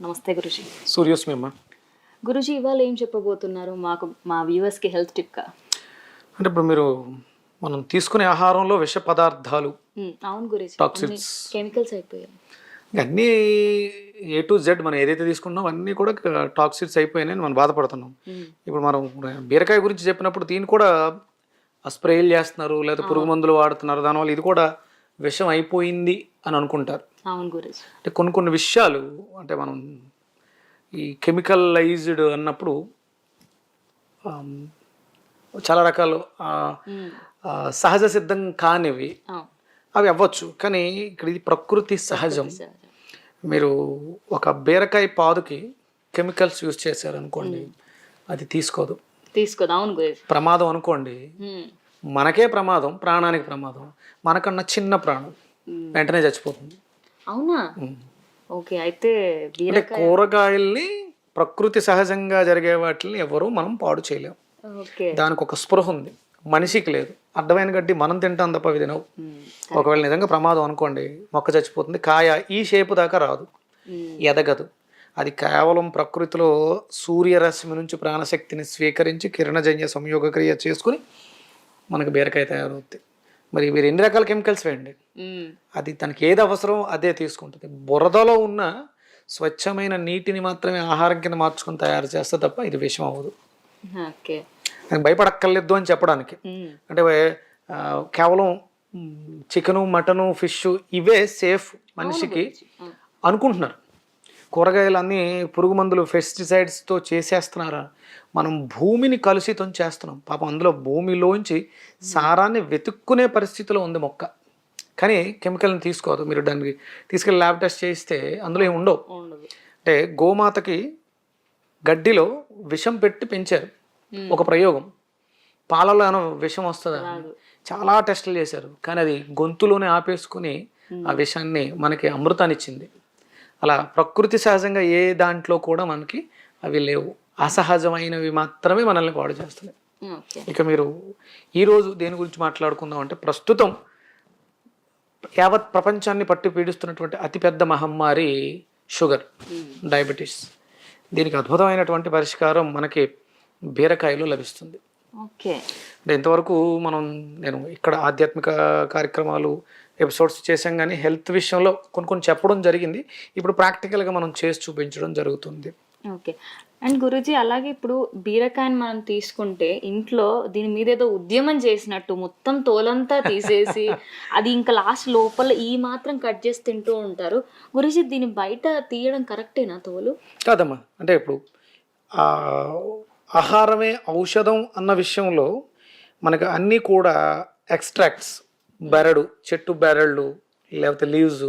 నమస్తే గురుజీ. సూర్యోస్మి అమ్మ గురుజీ ఇవాళ ఏం చెప్పబోతున్నారు మాకు మా వ్యూవర్స్కి హెల్త్ టిప్గా అంటే ఇప్పుడు మీరు మనం తీసుకునే ఆహారంలో విష పదార్థాలు అవును గురుజీ. Toxins. కెమికల్స్ అయిపోయాయి. అన్నీ ఏ టు జెడ్ మనం ఏదైతే తీసుకున్నామో అన్నీ కూడా టాక్సిడ్స్ అయిపోయినాయని మనం బాధపడుతున్నాం. ఇప్పుడు మనం బీరకాయ గురించి చెప్పినప్పుడు దీన్ని కూడా స్ప్రేలు చేస్తున్నారు లేదా పురుగు మందులు వాడుతున్నారు దానివల్ల ఇది కూడా విషం అయిపోయింది అని అనుకుంటారు. అవును గురుజీ. అంటే కొన్ని కొన్ని విషయాలు అంటే మనం ఈ కెమికలైజ్డ్ అన్నప్పుడు చాలా రకాలు సహజ సిద్ధం కానివి అవి అవ్వచ్చు. కానీ ఇక్కడ ఇది ప్రకృతి సహజం. మీరు ఒక బీరకాయ పాదుకి కెమికల్స్ యూజ్ చేశారు అనుకోండి అది తీసుకోదు. తీసుకోదు. అవును ప్రమాదం అనుకోండి. మనకే ప్రమాదం ప్రాణానికి ప్రమాదం మనకన్నా చిన్న ప్రాణం. వెంటనే చచ్చిపోతుంది. అవునా? ఓకే అయితే కూరగాయల్ని ప్రకృతి సహజంగా జరిగే వాటిని ఎవరు మనం పాడు చేయలేం. ఓకే. దానికి ఒక స్పృహ ఉంది. మనిషికి లేదు. అడ్డమైన గడ్డి మనం తింటాం తప్ప అవి తినవు. ఒకవేళ నిజంగా ప్రమాదం అనుకోండి మొక్క చచ్చిపోతుంది కాయ ఈ షేపు దాకా రాదు. ఎదగదు. అది కేవలం ప్రకృతిలో సూర్యరశ్మి నుంచి ప్రాణశక్తిని స్వీకరించి కిరణజన్య సంయోగ క్రియ చేసుకుని మనకు బీరకాయ తయారవుతుంది మరి మీరు ఎన్ని రకాల కెమికల్స్ వేయండి. అది తనకి ఏది అవసరం అదే తీసుకుంటుంది. బురదలో ఉన్న స్వచ్ఛమైన నీటిని మాత్రమే ఆహారం కింద మార్చుకొని తయారు చేస్తే తప్ప ఇది విషం అవ్వదు. భయపడక్కర్లేదు అని చెప్పడానికి. అంటే కేవలం చికెను మటను ఫిష్ ఇవే సేఫ్ మనిషికి. అనుకుంటున్నారు. కూరగాయలన్నీ పురుగు మందులు పెస్టిసైడ్స్తో చేసేస్తున్నారా? మనం భూమిని కలుషితం చేస్తున్నాం. పాపం అందులో భూమిలోంచి సారాన్ని వెతుక్కునే పరిస్థితిలో ఉంది మొక్క. కానీ కెమికల్ని తీసుకోదు. మీరు దానికి తీసుకెళ్ళి ల్యాబ్ టెస్ట్ చేయిస్తే అందులో ఏమి ఉండవు. అంటే గోమాతకి గడ్డిలో విషం పెట్టి పెంచారు. ఒక ప్రయోగం. పాలలో ఏమైనా విషం వస్తుందా. చాలా టెస్టులు చేశారు. కానీ అది గొంతులోనే ఆపేసుకుని ఆ విషాన్ని మనకి అమృతాన్ని ఇచ్చింది అలా ప్రకృతి సహజంగా ఏ దాంట్లో కూడా మనకి అవి లేవు. అసహజమైనవి మాత్రమే మనల్ని పాడు చేస్తున్నాయి. ఇక మీరు ఈరోజు దేని గురించి మాట్లాడుకుందాం అంటే ప్రస్తుతం యావత్ ప్రపంచాన్ని పట్టి పీడిస్తున్నటువంటి అతిపెద్ద మహమ్మారి షుగర్ డయాబెటీస్. దీనికి అద్భుతమైనటువంటి పరిష్కారం మనకి బీరకాయలో లభిస్తుంది. ఓకే. అంటే ఇంతవరకు మనం నేను ఇక్కడ ఆధ్యాత్మిక కార్యక్రమాలు ఎపిసోడ్స్ చేసాం కానీ హెల్త్ విషయంలో కొన్ని కొన్ని చెప్పడం జరిగింది. ఇప్పుడు ప్రాక్టికల్గా మనం చేసి చూపించడం జరుగుతుంది. ఓకే. అండ్ గురూజీ అలాగే ఇప్పుడు బీరకాయని మనం తీసుకుంటే ఇంట్లో దీని మీద ఏదో ఉద్యమం చేసినట్టు మొత్తం తోలంతా తీసేసి అది ఇంకా లాస్ట్ లోపల ఈ మాత్రం కట్ చేసి తింటూ ఉంటారు. గురూజీ దీని బయట తీయడం కరెక్టేనా తోలు? కాదమ్మా. అంటే ఇప్పుడు ఆహారమే ఔషధం అన్న విషయంలో మనకు అన్నీ కూడా ఎక్స్ట్రాక్ట్స్ బెరడు చెట్టు బెరళ్ళు లేకపోతే లీవ్స్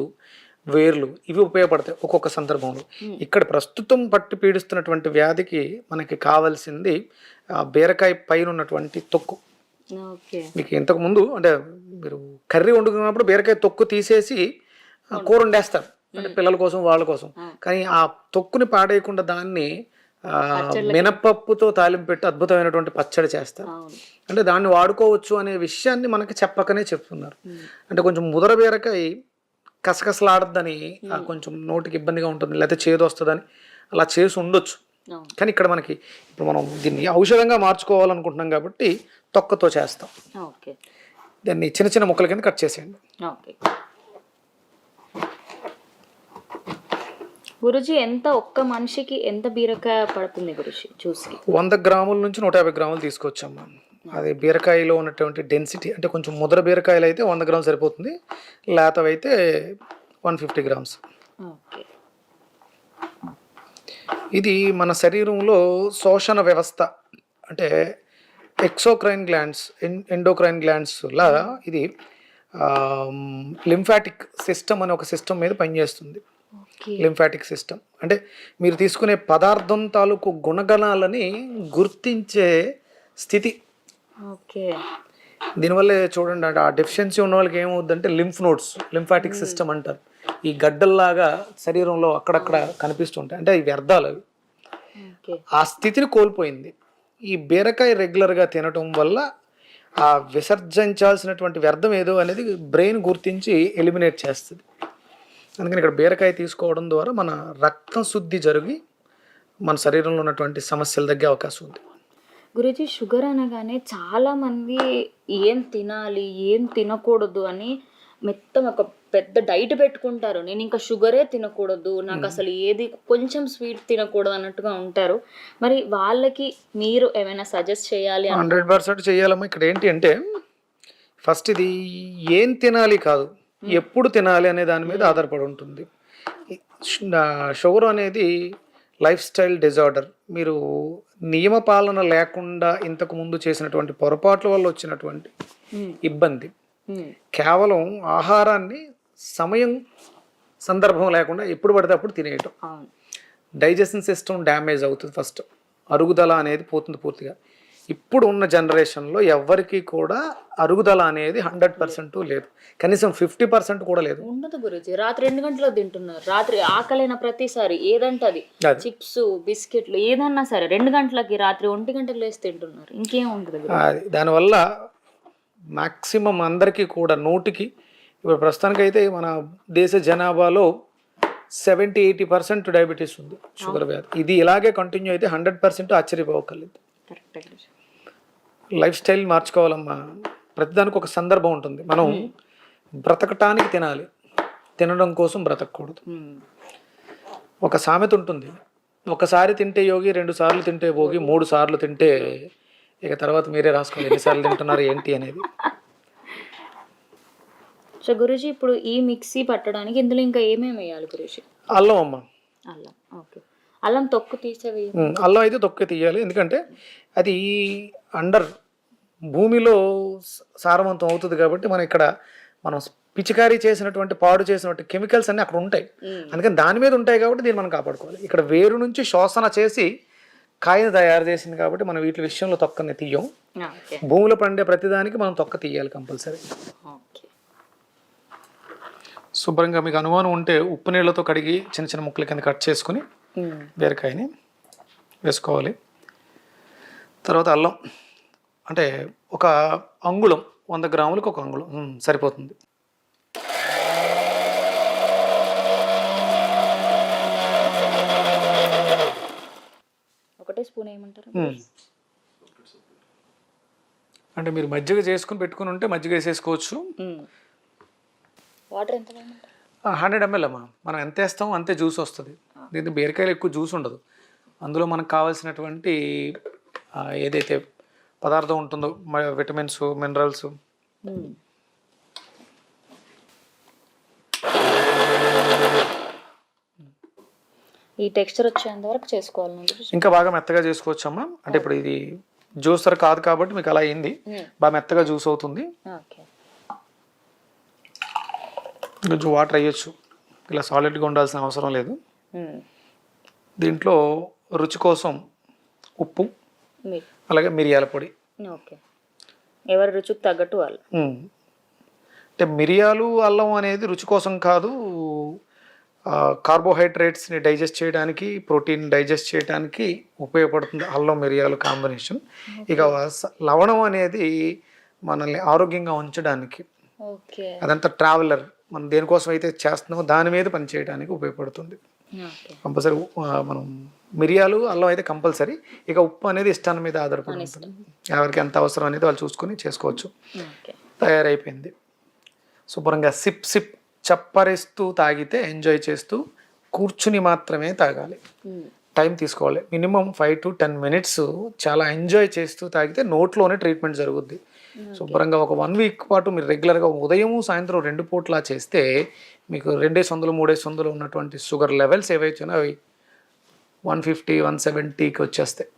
వేర్లు ఇవి ఉపయోగపడతాయి ఒక్కొక్క సందర్భంలో. ఇక్కడ ప్రస్తుతం పట్టి పీడిస్తున్నటువంటి వ్యాధికి మనకి కావాల్సింది ఆ బీరకాయ పైన ఉన్నటువంటి తొక్కు మీకు ఇంతకు ముందు అంటే మీరు కర్రీ వండుకున్నప్పుడు బీరకాయ తొక్కు తీసేసి కూర వండేస్తారు. అంటే పిల్లల కోసం వాళ్ళ కోసం. కానీ ఆ తొక్కుని పాడేయకుండా దాన్ని మినపప్పుతో తాలింపు పెట్టి అద్భుతమైనటువంటి పచ్చడి చేస్తారు అంటే దాన్ని వాడుకోవచ్చు అనే విషయాన్ని మనకి చెప్పకనే చెప్తున్నారు. అంటే కొంచెం ముదర బీరకాయ కసకసలాడద్దని కొంచెం నోటికి ఇబ్బందిగా ఉంటుంది లేకపోతే చేదు వస్తుందని అలా చేసి ఉండొచ్చు. కానీ ఇక్కడ మనకి ఇప్పుడు మనం దీన్ని ఔషధంగా మార్చుకోవాలనుకుంటున్నాం కాబట్టి తొక్కతో చేస్తాం. ఓకే. దాన్ని చిన్న చిన్న ముక్కల కింద కట్ చేసేయండి. గురుజీ ఎంత ఒక్క మనిషికి ఎంత బీరకాయ పడుతుంది గురుజీ చూసి వంద గ్రాముల నుంచి నూట యాభై గ్రాములు తీసుకొచ్చాం మనం అది బీరకాయలో ఉన్నటువంటి డెన్సిటీ అంటే కొంచెం ముద్ర బీరకాయలు అయితే వంద గ్రాములు సరిపోతుంది. లేతవైతే వన్ ఫిఫ్టీ గ్రామ్స్. ఇది మన శరీరంలో శోషణ వ్యవస్థ అంటే ఎక్సోక్రైన్ గ్లాండ్స్ ఎండోక్రైన్ గ్లాండ్స్ లా ఇది లింఫాటిక్ సిస్టమ్ అనే ఒక సిస్టమ్ మీద పనిచేస్తుంది. Lymphatic system. అంటే మీరు తీసుకునే పదార్థం తాలూకు గుణగణాలని గుర్తించే స్థితి. ఓకే. దీనివల్ల చూడండి అంటే ఆ డెఫిషియన్సీ ఉన్న వాళ్ళకి ఏమవుద్దంటే లింఫ్ నోట్స్ లింఫాటిక్ సిస్టమ్ అంటారు. ఈ గడ్డల్లాగా శరీరంలో అక్కడక్కడ కనిపిస్తుంటాయి. అంటే ఇవి వ్యర్థాలు అవి. ఆ స్థితిని కోల్పోయింది. ఈ బీరకాయ రెగ్యులర్గా తినటం వల్ల ఆ విసర్జించాల్సినటువంటి వ్యర్థం ఏదో అనేది బ్రెయిన్ గుర్తించి ఎలిమినేట్ చేస్తుంది. అందుకని ఇక్కడ బీరకాయ తీసుకోవడం ద్వారా మన రక్తం శుద్ధి జరిగి మన శరీరంలో ఉన్నటువంటి సమస్యలు తగ్గే అవకాశం ఉంది. గురుజీ షుగర్ అనగానే చాలా మంది ఏం తినాలి ఏం తినకూడదు అని మొత్తం ఒక పెద్ద డైట్ పెట్టుకుంటారు. నేను ఇంకా షుగరే తినకూడదు నాకు అసలు ఏది కొంచెం స్వీట్ తినకూడదు అన్నట్టుగా ఉంటారు. మరి వాళ్ళకి మీరు ఏమైనా సజెస్ట్ చేయాలి హండ్రెడ్ పర్సెంట్ చేయాలమ్మా. ఇక్కడ ఏంటి అంటే ఫస్ట్ ఇది ఏం తినాలి కాదు. ఎప్పుడు తినాలి అనే దాని మీద ఆధారపడి ఉంటుంది. షుగర్ అనేది లైఫ్ స్టైల్ డిజార్డర్. మీరు నియమ పాలన లేకుండా ఇంతకు ముందు చేసినటువంటి పొరపాట్ల వల్ల వచ్చినటువంటి. ఇబ్బంది. కేవలం ఆహారాన్ని సమయం సందర్భం లేకుండా ఎప్పుడు పడితే అప్పుడు తినేయటం. డైజెషన్ సిస్టమ్ డ్యామేజ్ అవుతుంది ఫస్ట్. అరుగుదల అనేది పోతుంది పూర్తిగా. ఇప్పుడు ఉన్న జనరేషన్లో ఎవ్వరికీ కూడా అరుగుదల అనేది హండ్రెడ్ పర్సెంట్ లేదు. కనీసం ఫిఫ్టీ పర్సెంట్ కూడా లేదు. ఉండదు గురుజీ. రాత్రి రెండు గంటలకు తింటున్నారు? రాత్రి ఆకలైన ప్రతిసారి ఏదంటే అది. చిప్స్ బిస్కెట్లు ఏదన్నా సరే రెండు గంటలకి రాత్రి ఒంటి గంటలు లేసి తింటున్నారు. ఇంకేం ఉంటుంది అది. దానివల్ల మ్యాక్సిమం అందరికీ కూడా నూటికి ఇప్పుడు ప్రస్తుతానికైతే మన దేశ జనాభాలో సెవెంటీ ఎయిటీ పర్సెంట్ డయాబెటీస్ ఉంది షుగర్ వ్యాధి. ఇది ఇలాగే కంటిన్యూ అయితే హండ్రెడ్ పర్సెంట్ ఆశ్చర్యపోకలేదు కరెక్ట్ లైఫ్ స్టైల్ మార్చుకోవాలమ్మా. ప్రతిదానికి ఒక సందర్భం ఉంటుంది. మనం బ్రతకటానికి తినాలి. తినడం కోసం బ్రతకూడదు. ఒక సామెత ఉంటుంది. ఒకసారి తింటే యోగి రెండు సార్లు తింటే భోగి మూడు సార్లు తింటే ఇక తర్వాత మీరే రాసుకోవాలి ఎన్నిసార్లు తింటున్నారు ఏంటి అనేది. సో గురుజీ ఇప్పుడు ఈ మిక్సీ పట్టడానికి ఇందులో ఇంకా ఏమేమి వేయాలి గురుజీ? అల్లం అమ్మ. అల్లం ఓకే. అల్లం తొక్కు తీసేవి అల్లం అయితే తొక్కే తీయాలి. ఎందుకంటే అది అండర్ భూమిలో సారవంతం అవుతుంది కాబట్టి మనం ఇక్కడ మనం పిచికారీ చేసినటువంటి పాడు చేసినటువంటి కెమికల్స్ అన్నీ అక్కడ ఉంటాయి. అందుకని దాని మీద ఉంటాయి కాబట్టి దీన్ని మనం కాపాడుకోవాలి. ఇక్కడ వేరు నుంచి శోషణ చేసి కాయను తయారు చేసింది కాబట్టి మనం వీటి విషయంలో తొక్కని తీయం. భూమిలో పండే ప్రతిదానికి మనం తొక్క తీయాలి కంపల్సరీ. శుభ్రంగా మీకు అనుమానం ఉంటే ఉప్పు నీళ్ళతో కడిగి చిన్న చిన్న ముక్కల కింద కట్ చేసుకుని. బీరకాయని వేసుకోవాలి. తర్వాత అల్లం. అంటే ఒక అంగుళం వంద గ్రాములకు ఒక అంగుళం. సరిపోతుంది. ఒకటే స్పూన్. అంటే మీరు మజ్జిగ చేసుకుని పెట్టుకుని ఉంటే మజ్జిగ వేసేసుకోవచ్చు. వాటర్ ఎంత వేయమంటారు? హండ్రెడ్ ఎంఎల్ అమ్మా. మనం ఎంత వేస్తామో అంతే జ్యూస్ వస్తుంది. దీంతో బీరకాయలు ఎక్కువ జ్యూస్ ఉండదు. అందులో మనకు కావాల్సినటువంటి ఏదైతే పదార్థం ఉంటుందో విటమిన్స్ మినరల్స్ మ్మ్. ఈ టెక్స్చర్ వచ్చేంత వరకు చేసుకోవాలి. ఇంకా బాగా మెత్తగా చేసుకోవచ్చమ్మా అంటే ఇప్పుడు ఇది జ్యూసర్ కాదు కాబట్టి మీకు అలా అయింది మ్మ్. బాగా మెత్తగా జ్యూస్ అవుతుంది కొంచెం వాటర్ వేయచ్చు ఇలా సాలిడ్గా ఉండాల్సిన అవసరం లేదు మ్మ్. దీంట్లో రుచి కోసం ఉప్పు అలాగే మిరియాల పొడి. ఓకే. ఎవరి రుచికి తగ్గట్టు వాళ్ళు. అంటే మిరియాలు అల్లం అనేది రుచి కోసం కాదు కార్బోహైడ్రేట్స్ని డైజెస్ట్ చేయడానికి ప్రోటీన్ డైజెస్ట్ చేయడానికి ఉపయోగపడుతుంది అల్లం మిరియాలు కాంబినేషన్. ఇక లవణం అనేది మనల్ని ఆరోగ్యంగా ఉంచడానికి. ఓకే. అదంతా ట్రావెలర్. మనం దేనికోసం అయితే చేస్తున్నామో దాని మీద పనిచేయడానికి ఉపయోగపడుతుంది. కంపల్సరీ మనం మిరియాలు అల్లం అయితే కంపల్సరీ. ఇక ఉప్పు అనేది ఇష్టాన్ని మీద ఆధారపడి ఉంటుంది. ఎవరికి ఎంత అవసరం అనేది వాళ్ళు చూసుకొని చేసుకోవచ్చు. తయారైపోయింది. శుభ్రంగా సిప్ సిప్ చప్పరిస్తూ తాగితే ఎంజాయ్ చేస్తూ కూర్చుని మాత్రమే తాగాలి. మ్మ్. టైం తీసుకోవాలి. Minimum five to ten minutes చాలా ఎంజాయ్ చేస్తూ తాగితే నోట్లోనే ట్రీట్మెంట్ జరుగుద్ది. శుభ్రంగా ఒక వన్ వీక్ పాటు మీరు రెగ్యులర్గా ఉదయం సాయంత్రం రెండు పూట్లా చేస్తే మీకు రెండేసి వందలు మూడేసి వందలు ఉన్నటువంటి షుగర్ లెవెల్స్ ఏవైతే అవి వన్ ఫిఫ్టీ వన్ సెవెంటీకి వచ్చేస్తాయి.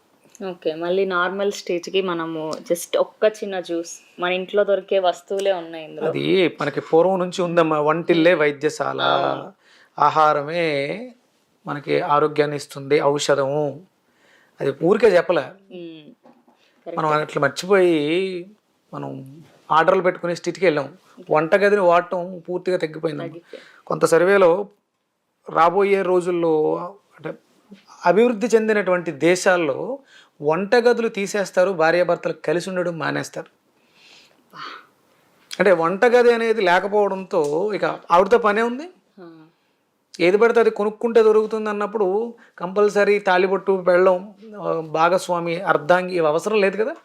ఓకే మళ్ళీ నార్మల్ స్టేజ్కి మనము జస్ట్ ఒక్క చిన్న జ్యూస్ మన ఇంట్లో దొరికే వస్తువులే ఉన్నాయి ఇందులో. అది మనకి పూర్వం నుంచి ఉందమ్మా వంటిల్లే వైద్యశాల. ఆహారమే మనకి ఆరోగ్యాన్ని ఇస్తుంది ఔషధము. అది ఊరికే చెప్పలే. మనం అట్లా మర్చిపోయి మనం ఆర్డర్లు పెట్టుకునే స్థితికి వెళ్ళాం. వంటగదిని వాడటం పూర్తిగా తగ్గిపోయింది. కొంత సర్వేలో రాబోయే రోజుల్లో అంటే అభివృద్ధి చెందినటువంటి దేశాల్లో వంటగదులు తీసేస్తారు భార్యాభర్తలు కలిసి ఉండడం మానేస్తారు. అంటే వంటగది అనేది లేకపోవడంతో ఇక ఆవిడతో పనే ఉంది. ఏది పడితే అది కొనుక్కుంటే దొరుకుతుంది అన్నప్పుడు కంపల్సరీ తాళిబొట్టు బెళ్ళం భాగస్వామి అర్ధాంగి ఇవి అవసరం లేదు కదా.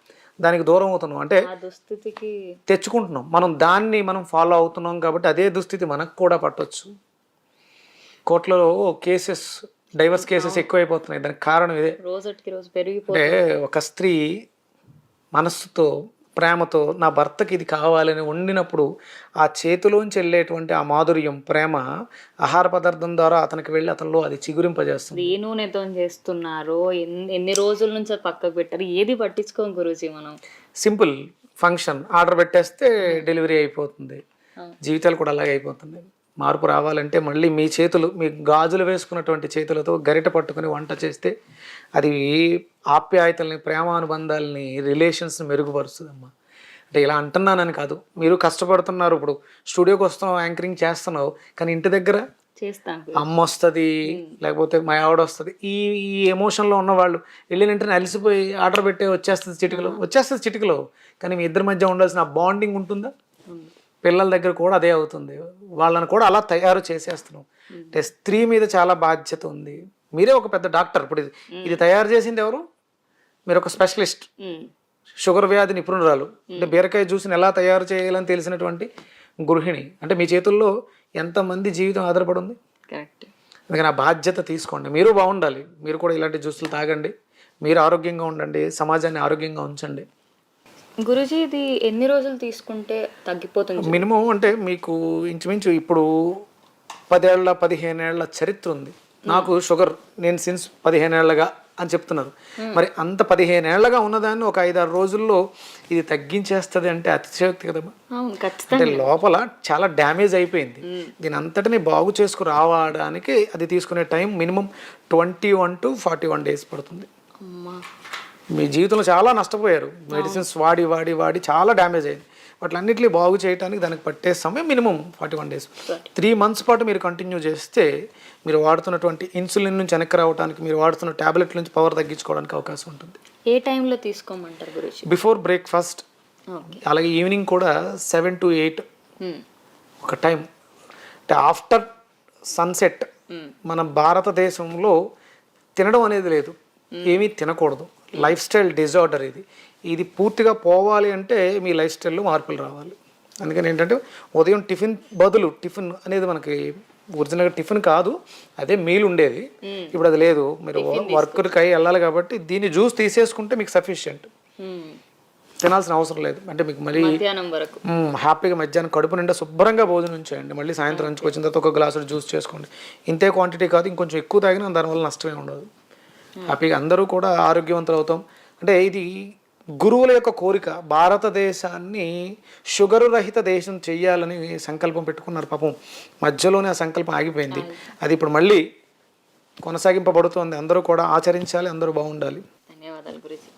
దానికి దూరం అవుతున్నాం. అంటే దుస్థితికి తెచ్చుకుంటున్నాం. మనం దాన్ని మనం ఫాలో అవుతున్నాం కాబట్టి అదే దుస్థితి మనకు కూడా పట్టొచ్చు. కోర్టులో కేసెస్ డైవర్స్ కేసెస్ ఎక్కువైపోతున్నాయి. దానికి కారణం ఇదే. రోజుకి రోజు అంటే ఒక స్త్రీ మనస్సుతో ప్రేమతో నా భర్తకి ఇది కావాలని వండినప్పుడు ఆ చేతిలోంచి వెళ్ళేటువంటి ఆ మాధుర్యం ప్రేమ ఆహార పదార్థం ద్వారా అతనికి వెళ్ళి అతనిలో అది చిగురింపజేస్తుంది. ఏ నూనెతో చేస్తున్నారో ఎన్ని రోజుల నుంచి పక్కకు పెట్టారు ఏది పట్టించుకోం గురూజీ మనం. Simple function. ఆర్డర్ పెట్టేస్తే డెలివరీ అయిపోతుంది. జీవితాలు కూడా అలాగే అయిపోతుంది మార్పు రావాలంటే మళ్ళీ మీ చేతులు మీ గాజులు వేసుకున్నటువంటి చేతులతో గరిట పట్టుకొని వంట చేస్తే అది ఆప్యాయతల్ని ప్రేమానుబంధాలని రిలేషన్స్ని మెరుగుపరుస్తుందమ్మా. అంటే ఇలా అంటున్నానని కాదు. మీరు కష్టపడుతున్నారు ఇప్పుడు. స్టూడియోకి వస్తున్నావు యాంకరింగ్ చేస్తున్నావు కానీ ఇంటి దగ్గర అమ్మ వస్తుంది లేకపోతే మా ఆవిడ వస్తుంది. ఈ ఈ ఎమోషన్లో ఉన్న వాళ్ళు వెళ్ళిన వెంటనే అలసిపోయి ఆర్డర్ పెట్టే వచ్చేస్తుంది చిటికలో. వచ్చేస్తుంది చిటికలో కానీ మీ ఇద్దరి మధ్య ఉండాల్సిన బాండింగ్ ఉంటుందా? పిల్లల దగ్గర కూడా అదే అవుతుంది. వాళ్ళని కూడా అలా తయారు చేసేస్తున్నాం. అంటే స్త్రీ మీద చాలా బాధ్యత ఉంది. మీరే ఒక పెద్ద డాక్టర్. ఇప్పుడు ఇది ఇది తయారు చేసింది ఎవరు? మీరు ఒక స్పెషలిస్ట్. షుగర్ వ్యాధి నిపుణురాలు. అంటే బీరకాయ జ్యూస్ని ఎలా తయారు చేయాలని తెలిసినటువంటి గృహిణి. అంటే మీ చేతుల్లో ఎంతమంది జీవితం ఆధారపడి ఉంది కరెక్ట్. అందుకని ఆ బాధ్యత తీసుకోండి. మీరు బాగుండాలి. మీరు కూడా ఇలాంటి జ్యూసులు తాగండి. మీరు ఆరోగ్యంగా ఉండండి. సమాజాన్ని ఆరోగ్యంగా ఉంచండి. గురూజీ ఇది ఎన్ని రోజులు తీసుకుంటే తగ్గిపోతుంది మినిమం అంటే మీకు ఇంచుమించు ఇప్పుడు పదేళ్ళ పదిహేనేళ్ళ చరిత్ర ఉంది. నాకు షుగర్ నేను సిన్స్ పదిహేనేళ్ళగా అని చెప్తున్నారు. మరి అంత పదిహేనేళ్ళగా ఉన్నదాన్ని ఒక ఐదారు రోజుల్లో ఇది తగ్గించేస్తుంది అంటే అతిశయోక్తి కదమ్మా అంటే లోపల చాలా డ్యామేజ్ అయిపోయింది. దీని అంతటిని బాగు చేసుకు రావడానికి అది తీసుకునే time minimum twenty one to forty one days పడుతుంది. అమ్మా. మీ జీవితంలో చాలా నష్టపోయారు. మెడిసిన్స్ వాడి వాడి వాడి చాలా డ్యామేజ్ అయింది. వాటిలన్నింటినీ బాగు చేయడానికి దానికి పట్టే సమయం minimum forty one days. Three months పాటు మీరు కంటిన్యూ చేస్తే మీరు వాడుతున్నటువంటి ఇన్సులిన్ నుంచి వెనక్కి రావడానికి మీరు వాడుతున్న టాబ్లెట్ నుంచి పవర్ తగ్గించుకోవడానికి అవకాశం ఉంటుంది. ఏ టైంలో తీసుకోమంటారు గురూజీ? Before breakfast. అలాగే ఈవినింగ్ కూడా సెవెన్ టు ఎయిట్. ఒక టైం. అంటే ఆఫ్టర్ సన్సెట్ మన భారతదేశంలో తినడం అనేది లేదు. ఏమీ తినకూడదు. లైఫ్ స్టైల్ డిజార్డర్ ఇది. ఇది పూర్తిగా పోవాలి అంటే మీ లైఫ్ స్టైల్లో మార్పులు రావాలి. అందుకని ఏంటంటే ఉదయం టిఫిన్ బదులు టిఫిన్ అనేది మనకి ఒరిజినల్గా టిఫిన్ కాదు అదే మీల్ ఉండేది. ఇప్పుడు అది లేదు. మీరు వర్క్కి అయి వెళ్ళాలి కాబట్టి దీన్ని జ్యూస్ తీసేసుకుంటే మీకు సఫిషియంట్. తినాల్సిన అవసరం లేదు. అంటే మీకు మళ్ళీ హ్యాపీగా మధ్యాహ్నం కడుపు నిండా శుభ్రంగా భోజనం చేయండి. మళ్ళీ సాయంత్రం నుంచి వచ్చిన తర్వాత ఒక గ్లాసు జ్యూస్ చేసుకోండి. ఇంతే క్వాంటిటీ కాదు ఇంకొంచెం ఎక్కువ తాగినా దానివల్ల నష్టమే ఉండదు. హ్యాపీగా అందరూ కూడా ఆరోగ్యవంతులు అవుతాం. అంటే ఇది గురువుల యొక్క కోరిక. భారతదేశాన్ని షుగరు రహిత దేశం చెయ్యాలని సంకల్పం పెట్టుకున్నారు పాపం. మధ్యలోనే ఆ సంకల్పం ఆగిపోయింది. అది ఇప్పుడు మళ్ళీ కొనసాగింపబడుతోంది. అందరూ కూడా ఆచరించాలి అందరూ బాగుండాలి. ధన్యవాదాలు గురూజీ.